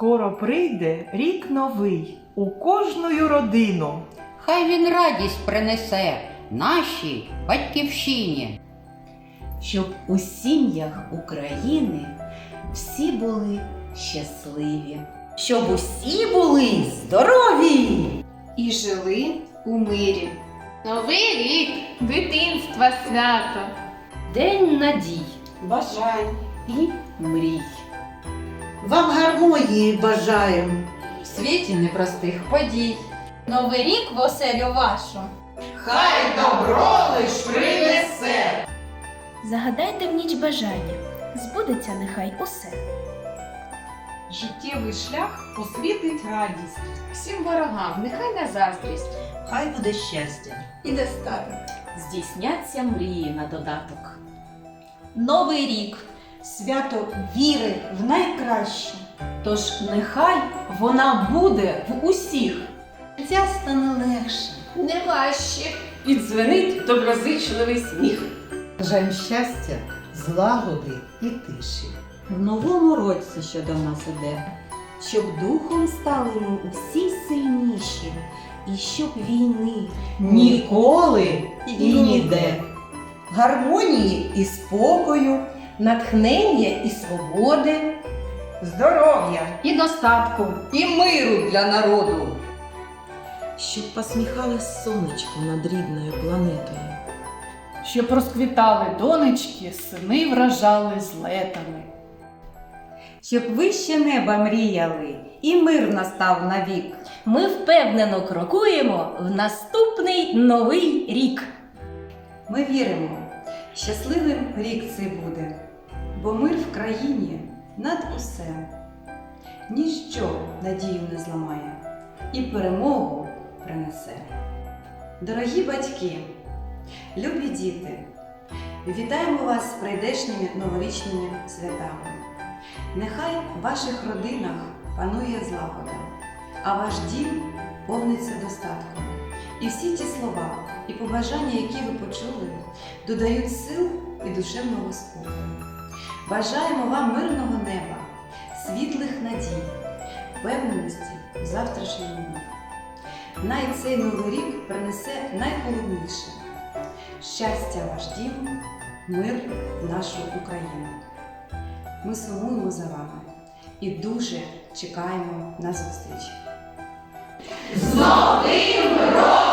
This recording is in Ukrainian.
Скоро прийде рік новий у кожну родину. Хай він радість принесе нашій батьківщині. щоб у сім'ях України всі були щасливі, щоб усі були здорові. і жили у мирі. Новий рік, дитинства свято. День надій, бажань і мрій. Вам гармонії бажаємо. В світі непростих подій. Новий рік в оселю вашу. Хай добро лиш принесе. Загадайте в ніч бажання, збудеться нехай усе. Життєвий шлях освітить радість. Всім ворогам, нехай не заздрість. Хай буде щастя. І достаток. Здійсняться мрії на додаток. Новий рік. Свято віри в найкраще. Тож нехай вона буде в усіх. Життя стане легше. Не важче. І дзвенить доброзичливий сміх. Бажаємо щастя, злагоди і тиші. В новому році, що до нас іде, щоб духом стали ми усі сильніші, і щоб війни Ніколи і ніде. Гармонії і спокою, натхнення і свободи, здоров'я. І достатку, і миру для народу. щоб посміхалось сонечко над рідною планетою. Щоб розквітали донечки, сини вражали злетами. Щоб вище неба мріяли, і мир настав навік. Ми впевнено крокуємо в наступний новий рік. Ми віримо, щасливим рік цей буде, бо мир в країні над усе. Ніщо надію не зламає і перемогу принесе. Дорогі батьки, любі діти, вітаємо вас з прийдешніми новорічними святами. Нехай в ваших родинах панує злагода, а ваш дім повниться достатком. І всі ті слова і побажання, які ви почули, додають сил і душевного спокою. Bажаємо вам мирного неба, світлих надій, впевненості в завтрашньому дні. Най цей новий рік принесе найголовніше щастя ваш дім, мир в нашу Україну. Ми сумуємо за вами і дуже чекаємо на зустріч. З Новим роком!